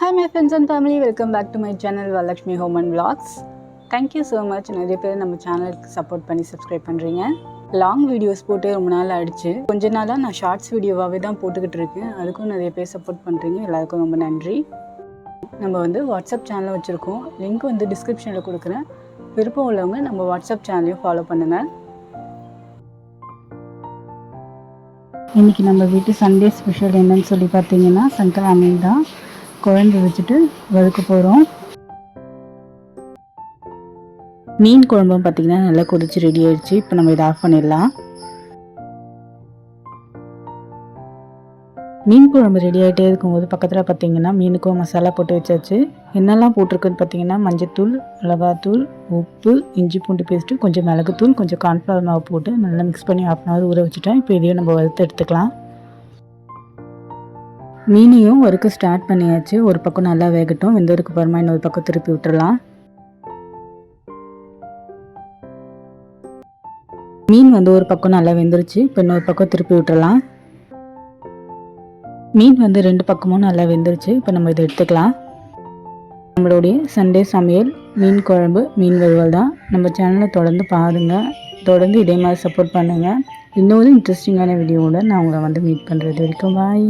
Hi my friends and family welcome back to my channel Varalakshmi home and vlogs thank you so much நிறைய பேர் நம்ம சேனலுக்கு support பண்ணி subscribe பண்ணுறீங்க long videos போட்டு ரொம்ப நாள் ஆயிடுச்சு. கொஞ்ச நாளாக நான் ஷார்ட்ஸ் வீடியோவாகவே தான் போட்டுக்கிட்டு இருக்கேன். அதுக்கும் நிறைய பேர் சப்போர்ட் பண்ணுறீங்க எல்லாருக்கும் ரொம்ப நன்றி. நம்ம வந்து வாட்ஸ்அப் சேனலை வச்சுருக்கோம். லிங்க் வந்து டிஸ்கிரிப்ஷனில் கொடுக்குறேன். விருப்பம் உள்ளவங்க நம்ம வாட்ஸ்அப் சேனலையும் ஃபாலோ பண்ணுங்கள் இன்றைக்கி நம்ம வீட்டு சண்டே ஸ்பெஷல் என்னன்னு சொல்லி பார்த்தீங்கன்னா சங்கராமி தான். குழம்பு வச்சுட்டு வறுக்க போகிறோம் மீன் குழம்பும் பார்த்தீங்கன்னா நல்லா கொதிச்சு ரெடி ஆயிடுச்சு. இப்போ நம்ம இதை ஆஃப் பண்ணிடலாம். மீன் குழம்பு ரெடி ஆகிட்டே இருக்கும்போது பக்கத்தில் பார்த்தீங்கன்னா மீனுக்கும் மசாலா போட்டு வச்சாச்சு. என்னெல்லாம் போட்டிருக்குன்னு பார்த்தீங்கன்னா மஞ்சத்தூள் மிளகாத்தூள் உப்பு இஞ்சி பூண்டு பேஸ்ட்டு கொஞ்சம் மிளகுத்தூள் கொஞ்சம் கார்ன்ஃப்ளவர் மாவு போட்டு நல்லா மிக்ஸ் பண்ணி ஆஃப் அன் ஹவர் ஊற வச்சுட்டேன். இப்போ இதையும் நம்ம வறுத்து எடுத்துக்கலாம். மீனையும் வறுக்க ஸ்டார்ட் பண்ணியாச்சு. ஒரு பக்கம் நல்லா வேகட்டும். வெந்ததுக்கு அப்புறமா இன்னொரு பக்கம் திருப்பி விட்டுடலாம் மீன் வந்து ஒரு பக்கம் நல்லா வெந்துருச்சு. இப்போ இன்னொரு பக்கம் திருப்பி விட்டுடலாம் மீன் வந்து ரெண்டு பக்கமும் நல்லா வெந்துருச்சு. இப்போ நம்ம இதை எடுத்துக்கலாம். நம்மளுடைய சண்டே சமையல் மீன் குழம்பு மீன் வறுவல் தான். நம்ம சேனலை தொடர்ந்து பாருங்கள் தொடர்ந்து இதே மாதிரி சப்போர்ட் பண்ணுங்கள் இன்னொரு இன்ட்ரெஸ்டிங்கான வீடியோவோட நான் உங்களை வந்து மீட் பண்ணுறது வரைக்கும். பாய்